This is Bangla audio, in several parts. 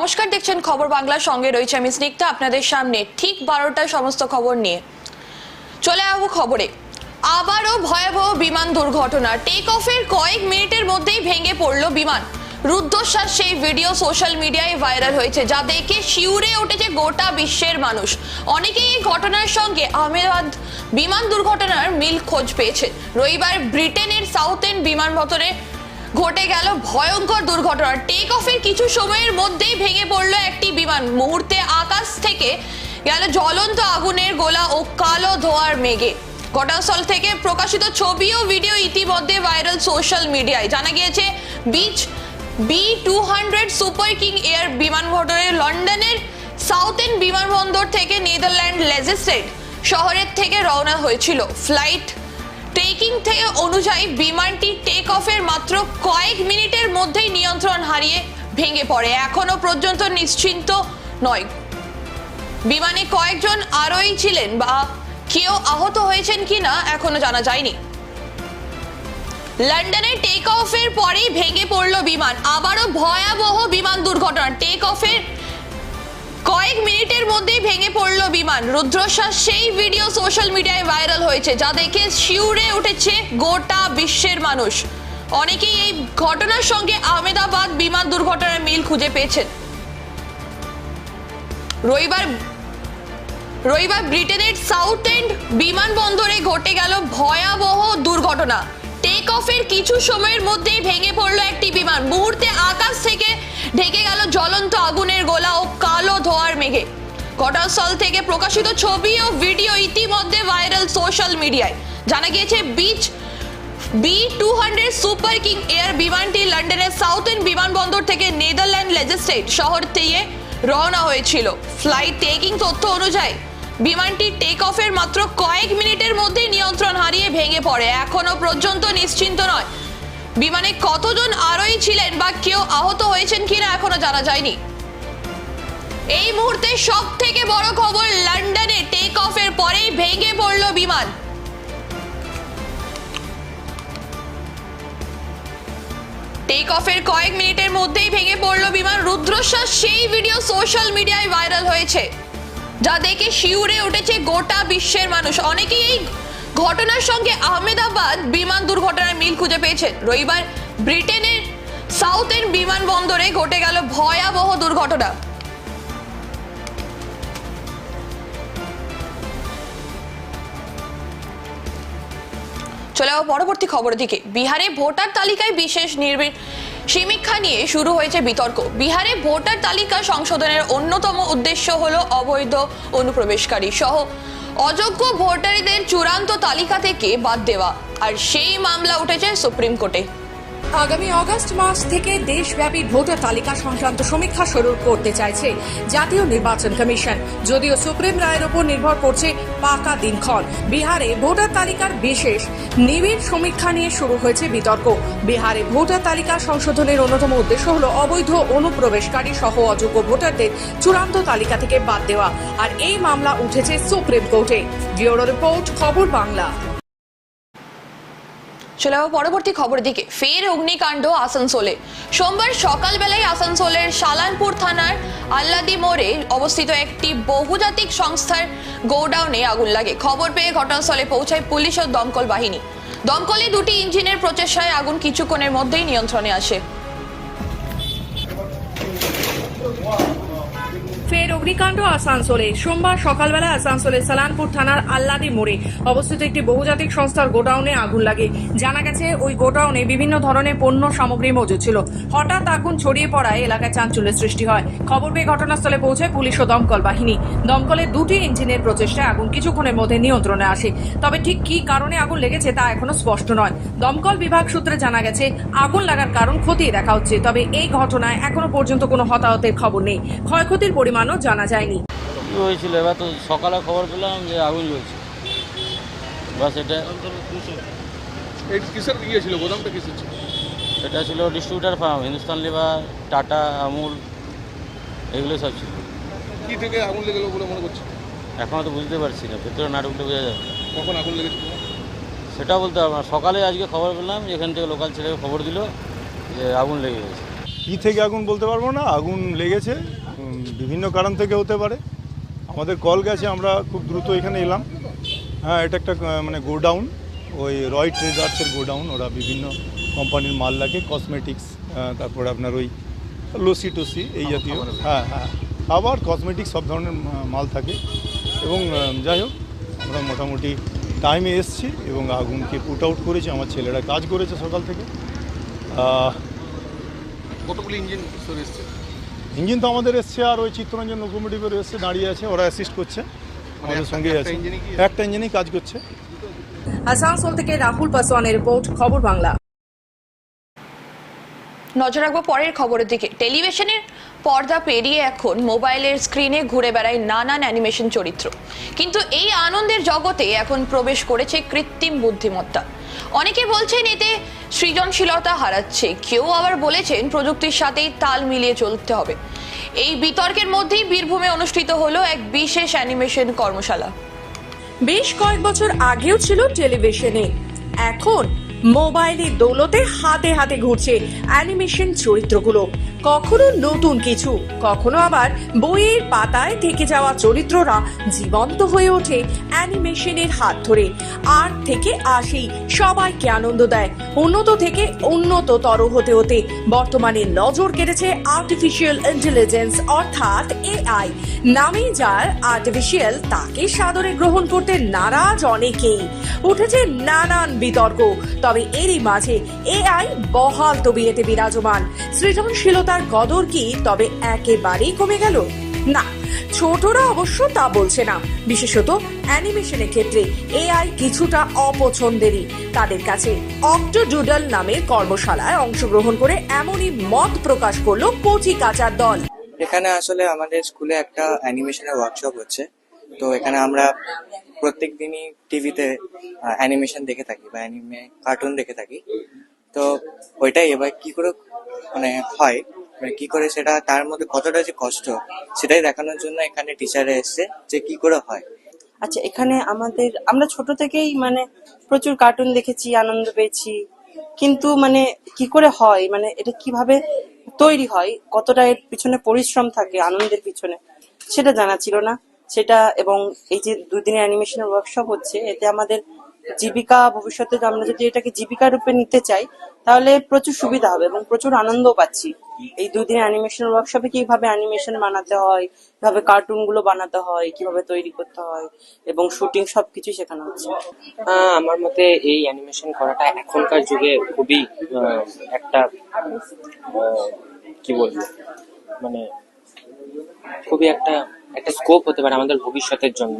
নমস্কার, দেখছেন খবর বাংলার সঙ্গে রয়েছে আমি স্নিগ্ধা, আপনাদের সামনে ঠিক বারোটায় সমস্ত খবর নিয়ে। চলে আসব খবরে। আবারও ভয়াবহ বিমান দুর্ঘটনা। টেক অফের কয়েক মিনিটের মধ্যেই ভেঙে পড়ল বিমান। রুদ্ধশ্বাস সেই ভিডিও সোশ্যাল মিডিয়ায় ভাইরাল হয়েছে, যা দেখে শিউরে উঠেছে গোটা বিশ্বের মানুষ। অনেকেই এই ঘটনার সঙ্গে আহমেদাবাদ বিমান দুর্ঘটনার মিল খোঁজ পেয়েছে। রবিবার ব্রিটেনের সাউথ এন্ড বিমানবন্দরে ঘটে গেল ভয়ঙ্কর দুর্ঘটনা। টেক অফের কিছু সময়ের মধ্যেই ভেঙে পড়ল একটি বিমান। মুহূর্তে আকাশ থেকে গেল জ্বলন্ত আগুনের গোলা ও কালো ধোয়ার মেঘে। ঘটনাস্থল থেকে প্রকাশিত ছবি ও ভিডিও ইতিমধ্যে ভাইরাল সোশ্যাল মিডিয়ায়। জানা গিয়েছে beech B two hundred super king air বিমানবন্দরে লন্ডনের সাউথ এন্ড বিমানবন্দর থেকে নেদারল্যান্ড লেজেস্টেড শহরের থেকে রওনা হয়েছিল। ফ্লাইট টেকিং থেকে অনুযায়ী বিমানটি টেক অফের মাত্র কয়েক মিনিটের মধ্যেই নিয়ন্ত্রণ হারিয়ে ভেঙে পড়ে। এখনও পর্যন্ত নিশ্চিন্ত নয়। বিমানে কয়েকজন আরোহী ছিলেন বা কেউ আহত হয়েছেন কিনা এখনও জানা যায়নি। লন্ডনে টেক অফের পরেই ভেঙে পড়ল বিমান। আবারও ভয়াবহ বিমান দুর্ঘটনা। টেক অফের কয়েক মিনিটের মধ্যেই ভেঙে পড়ল বিমান। রুদ্রশ্বাস সেই ভিডিও সোশ্যাল মিডিয়ায় ভাইরাল হয়েছে, যা দেখে শিউরে উঠেছে গোটা বিশ্বের মানুষ। অনেকেই এই ঘটনার সঙ্গে আহমেদাবাদ বিমান দুর্ঘটনার মিল খুঁজে পেয়েছেন। রবিবার রবিবার ব্রিটেনের সাউথ এন্ড বিমানবন্দরে ঘটে গেল ভয়াবহ দুর্ঘটনা। টেক অফের কিছু সময়ের মধ্যেই ভেঙে পড়ল একটি বিমান। মুহূর্তে আকাশ থেকে ঢেকে গেল জ্বলন্ত আগুনের গোলা ও কালো ধোয়ার মেঘে। ঘটনাস্থল থেকে প্রকাশিত ছবি ও ভিডিও ইতিমধ্যে ভাইরাল সোশ্যাল মিডিয়ায়। জানা গিয়েছে, beech B two hundred super king air বিমানটি লন্ডনের সাউথ এন্ড বিমানবন্দর থেকে নেদারল্যান্ড লেজেস্টেড শহর থেকে রওনা হয়েছিল। ফ্লাইট টেকিং তথ্য অনুযায়ী বিমানটি টেক অফের মাত্র কয়েক মিনিটের মধ্যেই নিয়ন্ত্রণ হারিয়ে ভেঙে পড়ে। এখনও পর্যন্ত নিশ্চিন্ত নয়। বিমানে কতজন আরোহী ছিলেন বা কেউ আহত হয়েছেন কিনা এখনও জানা যায়নি। এই মুহূর্তে সব থেকে বড় খবর, লন্ডনে টেক অফের পরেই ভেঙে পড়ল বিমান। টেক অফের কয়েক মিনিটের মধ্যেই ভেঙে পড়ল বিমান। রুদ্রশ্বাস, সেই ভিডিও সোশ্যাল মিডিয়ায় ভাইরাল হয়েছে। যা দেখে শিউরে উঠেছে গোটা বিশ্বের মানুষ। অনেকেই এই ঘটনার সঙ্গে আহমেদাবাদ বিমান দুর্ঘটনার মিল খুঁজে পেয়েছেন। রবিবার ব্রিটেনের সাউথ এন্ড বিমানবন্দরে ঘটে গেল ভয়াবহ দুর্ঘটনা। চলে পরবর্তী খবরের দিকে। বিহারে ভোটার তালিকায় বিশেষ নির্বিড় সমীক্ষা নিয়ে শুরু হয়েছে বিতর্ক। বিহারে ভোটার তালিকা সংশোধনের অন্যতম উদ্দেশ্য হল অবৈধ অনুপ্রবেশকারী সহ অযোগ্য ভোটারদের চূড়ান্ত তালিকা থেকে বাদ দেওয়া। আর সেই মামলা উঠেছে সুপ্রিম কোর্টে। আগামী অগস্ট মাস থেকে দেশব্যাপী ভোটার তালিকা সংক্রান্ত সমীক্ষা শুরু করতে চাইছে জাতীয় নির্বাচন কমিশন। যদিও সুপ্রিম রায়ের উপর নির্ভর করছে পাকা দিনক্ষণ। বিহারে ভোটার তালিকার বিশেষ নিবিড় সমীক্ষা নিয়ে শুরু হয়েছে বিতর্ক। বিহারে ভোটার তালিকা সংশোধনের অন্যতম উদ্দেশ্য হল অবৈধ অনুপ্রবেশকারী সহ অযোগ্য ভোটারদের চূড়ান্ত তালিকা থেকে বাদ দেওয়া। আর এই মামলা উঠেছে সুপ্রিম কোর্টে। ব্যুরো রিপোর্ট, খবর বাংলা। চলে যাব পরবর্তী খবরের দিকে। ফের অগ্নিকাণ্ড আসানসোলে। সোমবার সকালবেলায় আসানসোলের সালানপুর থানার আল্লাদি মোড়ে অবস্থিত একটি বহুজাতিক সংস্থার গোডাউনে আগুন লাগে। খবর পেয়ে ঘটনাস্থলে পৌঁছায় পুলিশ ও দমকল বাহিনী। দমকলে দুটি ইঞ্জিনের প্রচেষ্টায় আগুন কিছুক্ষণের মধ্যেই নিয়ন্ত্রণে আসে। ফের অগ্নিকাণ্ড আসানসোলে। সোমবার সকালবেলা আসানসোলে সালানপুর থানার আল্লাদি মোড়ে অবস্থিত একটি বহুজাতিক সংস্থার গোডাউনে আগুন লাগে। জানা গেছে, ওই গোডাউনে বিভিন্ন ধরনের পণ্য সামগ্রী মজুদ ছিল। হঠাৎ আগুন ছড়িয়ে পড়ায় এলাকায় চাঞ্চল্যের সৃষ্টি হয়। খবর পেয়ে ঘটনাস্থলে পৌঁছায় পুলিশ ও দমকল বাহিনী। দমকলের দুটি ইঞ্জিনের প্রচেষ্টায় আগুন কিছুক্ষণের মধ্যে নিয়ন্ত্রণে আসে। তবে ঠিক কী কারণে আগুন লেগেছে তা এখনও স্পষ্ট নয়। দমকল বিভাগ সূত্রে জানা গেছে আগুন লাগার কারণ খতিয়ে দেখা হচ্ছে তবে এই ঘটনায় এখনও পর্যন্ত কোনো হতাহতের খবর নেই। ক্ষয়ক্ষতির পরিমাণও জানা যায়নি। কী হয়েছিল? এবার তো সকালে খবর পেলাম যে আগুন জ্বলছে। বাস এটা কিসের ইয়ে ছিল? গোদামটা কিসের ছিল? এটা ছিল distributor firm Hindustan Lever Tata Amul এগুলো সব ছিল। কি থেকে আগুন লেগে গেলো বলে মনে করছে? এখনও তো বুঝতে পারছি না ভেতরে না ঢুকলে বোঝা যাবে। কখন আগুন লেগেছে সেটা বলতে পারব না সকালে আজকে খবর পেলাম এখান থেকে লোকাল ছেলেকে খবর দিল যে আগুন লেগে গেছে। কী থেকে আগুন বলতে পারব না আগুন লেগেছে বিভিন্ন কারণ থেকে হতে পারে। আমাদের কল গেছে আমরা খুব দ্রুত এখানে এলাম। হ্যাঁ এটা একটা মানে গোডাউন ওই রয় ট্রেজার্সের গোডাউন ওরা বিভিন্ন কোম্পানির মাল রাখে কসমেটিক্স তারপরে আপনার ওই লসি টসি এই জাতীয়। হ্যাঁ হ্যাঁ আবার কসমেটিক সব ধরনের মাল থাকে। এবং যাই হোক আমরা মোটামুটি টাইমে এসছি এবং আগুনকে পুট আউট করেছি। আমার ছেলেরা কাজ করেছে সকাল থেকে। কতগুলি ইঞ্জিন এসছে? ইঞ্জিন তো আমাদের এসছে আর ওই চিত্তরঞ্জন লোকোমোটিভের এসছে দাঁড়িয়ে আছে ওরা অ্যাসিস্ট করছে। আমাদের একটা- সঙ্গেই একটা আছে। ইঞ্জিনই একটা ইঞ্জিনই কাজ করছে। আসানসোল থেকে রাহুল পাসওয়ানের রিপোর্ট খবর বাংলা। নজর রাখব পরের খবরের দিকে। টেলিভিশনের পর্দা পেরিয়ে এখন মোবাইলের স্ক্রিনে ঘুরে বেড়ায় নানান অ্যানিমেশন চরিত্র। কিন্তু এই আনন্দের জগতে এখন প্রবেশ করেছে কৃত্রিম বুদ্ধিমত্তা। অনেকে বলছেন এতে সৃজনশীলতা হারাচ্ছে। কেউ আবার বলেছেন প্রযুক্তির সাথেই তাল মিলিয়ে চলতে হবে। এই বিতর্কের মধ্যেই বীরভূমে অনুষ্ঠিত হলো এক বিশেষ অ্যানিমেশন কর্মশালা। বেশ কয়েক বছর আগেও ছিল টেলিভিশনে। এখন মোবাইলের দৌলতে হাতে হাতে ঘুরছে অ্যানিমেশন চরিত্রগুলো। কখনো নতুন কিছু, কখনো আবার বইয়ের পাতায় থেকে যাওয়া চরিত্ররা জীবন্ত হয়ে ওঠে অ্যানিমেশনের হাত ধরে। আর্ট থেকে আসেই সবাইকে আনন্দ দেয়। উন্নত থেকে উন্নততর হতে হতে বর্তমানে নজর কেটেছে আর্টিফিশিয়াল ইন্টেলিজেন্স অর্থাৎ এআই নামে যার আর্টিফিশিয়াল তাকে সাদরে গ্রহণ করতে নারাজ অনেকেই। উঠেছে নানান বিতর্ক। তবে এরই মাঝে এআই বহাল তবিয়েতে বিরাজমান। সৃজনশীলতার কদর কি তবে একেবারেই কমে গেল? না, ছোটরা অবশ্য তা বলছে না। বিশেষত অ্যানিমেশনের ক্ষেত্রে এআই কিছুটা অপছন্দেরই। তাদের কাছে অক্টোডুডল নামের কর্মশালায় অংশগ্রহণ করে এমনই মত প্রকাশ করল কচি কাচার দল। এখানে আসলে আমাদের স্কুলে একটা অ্যানিমেশনের ওয়ার্কশপ হচ্ছে। তো এখানে আমরা প্রত্যেক দিনই টিভিতে অ্যানিমেশন দেখে থাকি বা অ্যানিমে কার্টুন দেখে থাকি। তো ওইটাই, এবার কি করে মানে হয় মানে কি করে সেটা, তার মধ্যে কতটা যে কষ্ট, সেটাই দেখানোর জন্য এখানে টিচারে এসছে যে কি করে হয়। আচ্ছা এখানে আমাদের, আমরা ছোট থেকেই মানে প্রচুর কার্টুন দেখেছি, আনন্দ পেয়েছি। কিন্তু মানে কি করে হয় মানে এটা কীভাবে তৈরি হয়, কতটা এর পিছনে পরিশ্রম থাকে, আনন্দের পিছনে, সেটা জানা ছিল না। সেটা এবং এই যে দুদিনের অ্যানিমেশনের ওয়ার্কশপ হচ্ছে, এতে আমাদের জীবিকা ভবিষ্যতে আমরা যদি এটাকে জীবিকা রূপে নিতে চাই, তাহলে প্রচুর সুবিধা হবে এবং প্রচুর আনন্দ পাচ্ছি। এই দুদিনের অ্যানিমেশন ওয়ার্কশপে কীভাবে অ্যানিমেশন বানাতে হয়, কীভাবে কার্টুনগুলো বানাতে হয়, কীভাবে তৈরি করতে হয় এবং শুটিং সবকিছু শেখানো হচ্ছে। আমার মতে এই অ্যানিমেশন করাটা এখনকার যুগে খুবই একটা কি বলব? মানে খুবই একটা একটা স্কোপ হতে পারে আমাদের ভবিষ্যতের জন্য।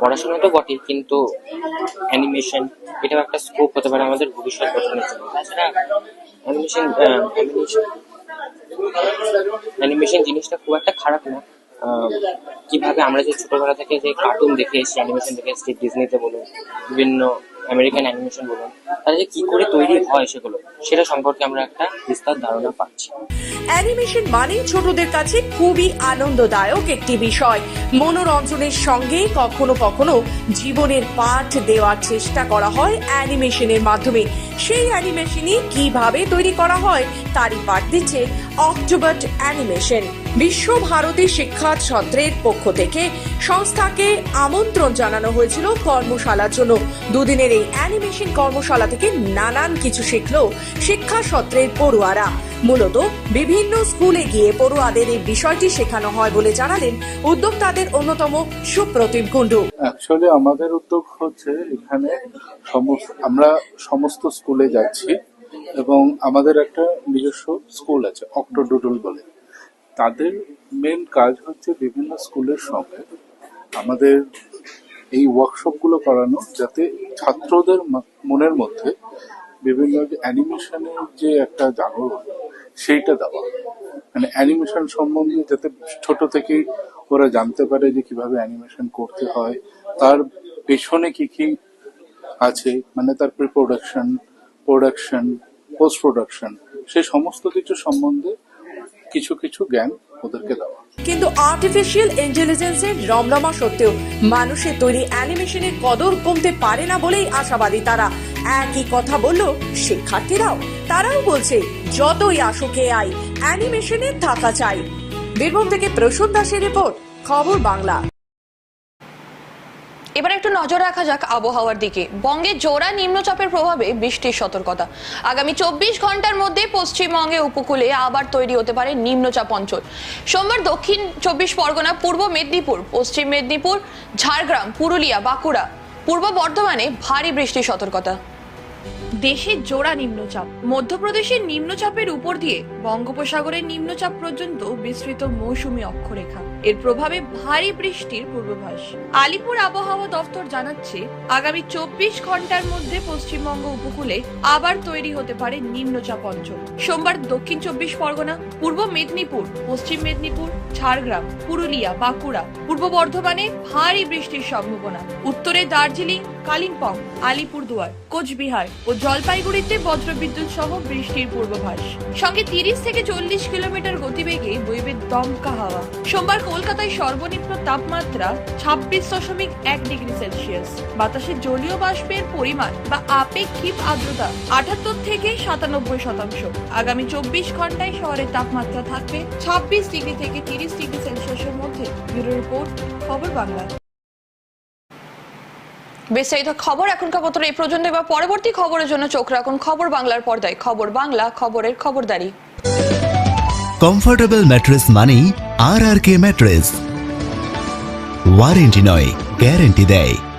পড়াশোনা তো বটেই, কিন্তু অ্যানিমেশন এটাও একটা স্কোপ হতে পারে আমাদের ভবিষ্যৎ গঠনের জন্য। তাছাড়া অ্যানিমেশন অ্যানিমেশন জিনিসটা খুব একটা খারাপ না। কীভাবে আমরা যে ছোটবেলা থেকে যে কার্টুন দেখে এসেছি অ্যানিমেশন দেখে এসেছি ডিজনিতে বলুন, বিভিন্ন আমেরিকান অ্যানিমেশন বলুন যে কি করে তৈরি হয় সেগুলো, সেটা সম্পর্কে আমরা একটা বিস্তার ধারণা পাচ্ছি। অ্যানিমেশন মানেই ছোটদের কাছে খুবই আনন্দদায়ক একটি বিষয়। মনোরঞ্জনের সঙ্গে কখনো কখনো জীবনের পাঠ দেওয়ার চেষ্টা করা হয় অ্যানিমেশনের মাধ্যমে। সেই অ্যানিমেশনই কীভাবে তৈরি করা হয়, তারই পাঠ দিচ্ছে অক্টোবর অ্যানিমেশন বিশ্বভারতী শিক্ষা ছত্রের পক্ষ থেকে সংস্থাকে আমন্ত্রণ জানানো হয়েছিল কর্মশালার জন্য। দুদিনের এই অ্যানিমেশন কর্মশালা থেকে নানান কিছু শিখলো শিক্ষা সত্রের পড়ুয়ারা। মূলত বিভিন্ন স্কুলে গিয়ে পড়ুয়াদের এই বিষয়টি শেখানো হয় বলে জানালেন উদ্যোক্তাদের অন্যতম সুপ্রতিম কুণ্ডু। অ্যাকচুয়ালি আমাদের উদ্যোগ হচ্ছে এখানে আমরা সমস্ত স্কুলে যাচ্ছি এবং আমাদের একটা নিজস্ব স্কুল আছে অক্টোডুডল বলে। তাদের মেন কাজ হচ্ছে বিভিন্ন স্কুলের সঙ্গে আমাদের এই ওয়ার্কশপগুলো করানো যাতে ছাত্রদের মনের মধ্যে বিভিন্ন অ্যানিমেশনের যে একটা জাগরণ, সেইটা দেওয়া। মানে অ্যানিমেশন সম্বন্ধে যাতে ছোট থেকেই ওরা জানতে পারে যে কীভাবে অ্যানিমেশন করতে হয়, তার পেছনে কি কি আছে মানে তার pre production production post production সেই সমস্ত কিছু সম্বন্ধে কিছু কিছু জ্ঞান ওদেরকে দেওয়া। কিন্তু আর্টিফিশিয়াল ইন্টেলিজেন্সের রমরমা সত্ত্বেও মানুষের তৈরি অ্যানিমেশনের কদর কমতে পারে না বলেই আশাবাদী তারা। একই কথা বলল শিক্ষার্থীরাও। তারাও বলছে, যতই আসুক এআই অ্যানিমেশনের থাকা চাই। বীরভূম থেকে প্রসূন দাসের রিপোর্ট, খবর বাংলা। নজর রাখা যাক আবহাওয়ার দিকে। বঙ্গে জোড়া নিম্নচাপের প্রভাবে বৃষ্টির সতর্কতা। আগামী চব্বিশ ঘণ্টার মধ্যে পশ্চিমবঙ্গে উপকূলে আবার তৈরি হতে পারে নিম্নচাপ অঞ্চল। সোমবার দক্ষিণ চব্বিশ পরগনা, পূর্ব মেদিনীপুর, পশ্চিম মেদিনীপুর, ঝাড়গ্রাম, পুরুলিয়া, বাঁকুড়া, পূর্ব বর্ধমানে ভারী বৃষ্টির সতর্কতা। দেশের জোড়া নিম্নচাপ। মধ্যপ্রদেশের নিম্নচাপের উপর দিয়ে বঙ্গোপসাগরের নিম্নচাপ পর্যন্ত বিস্তৃত মৌসুমি অক্ষরেখা। এর প্রভাবে ভারী বৃষ্টির পূর্বাভাস। আলিপুর আবহাওয়া দফতর জানাচ্ছে, আগামী চব্বিশ ঘণ্টার মধ্যে পশ্চিমবঙ্গ উপকূলে আবার তৈরি হতে পারে নিম্নচাপ অঞ্চল। সোমবার দক্ষিণ চব্বিশ পরগনা, পূর্ব মেদিনীপুর, পশ্চিম মেদিনীপুর, ঝাড়গ্রাম, পুরুলিয়া, বাঁকুড়া, পূর্ব বর্ধমানে ভারী বৃষ্টির সম্ভাবনা। উত্তরে দার্জিলিং কালিম্পং, আলিপুরদুয়ার, কোচবিহার ও জলপাইগুড়িতে বজ্রবিদ্যুৎ সহ বৃষ্টির পূর্বাভাস। সঙ্গে তিরিশ থেকে চল্লিশ কিলোমিটার গতিবেগে বইবে দমকা হাওয়া। সোমবার কলকাতায় সর্বনিম্ন তাপমাত্রা ছাব্বিশ দশমিক এক ডিগ্রি সেলসিয়াস। বাতাসে জলীয় বাষ্পের পরিমাণ বা আপেক্ষিক আর্দ্রতা আটাত্তর থেকে সাতানব্বই শতাংশ। আগামী চব্বিশ ঘন্টায় শহরের তাপমাত্রা থাকবে ছাব্বিশ ডিগ্রি থেকে তিরিশ ডিগ্রি সেলসিয়াসের মধ্যে। ব্যুরো রিপোর্ট, খবর বাংলা। বিস্তারিত খবর, এখনকার মতো এই পর্যন্ত, এবার পরবর্তী খবরের জন্য চোখ রাখুন খবর বাংলার পর্দায়। খবর বাংলা, খবরের খবরদারি। কমফোর্টেবল ম্যাট্রেস মানেই আর আর কে ম্যাট্রেস ওয়ারেন্টি নয় গ্যারেন্টি দেয়।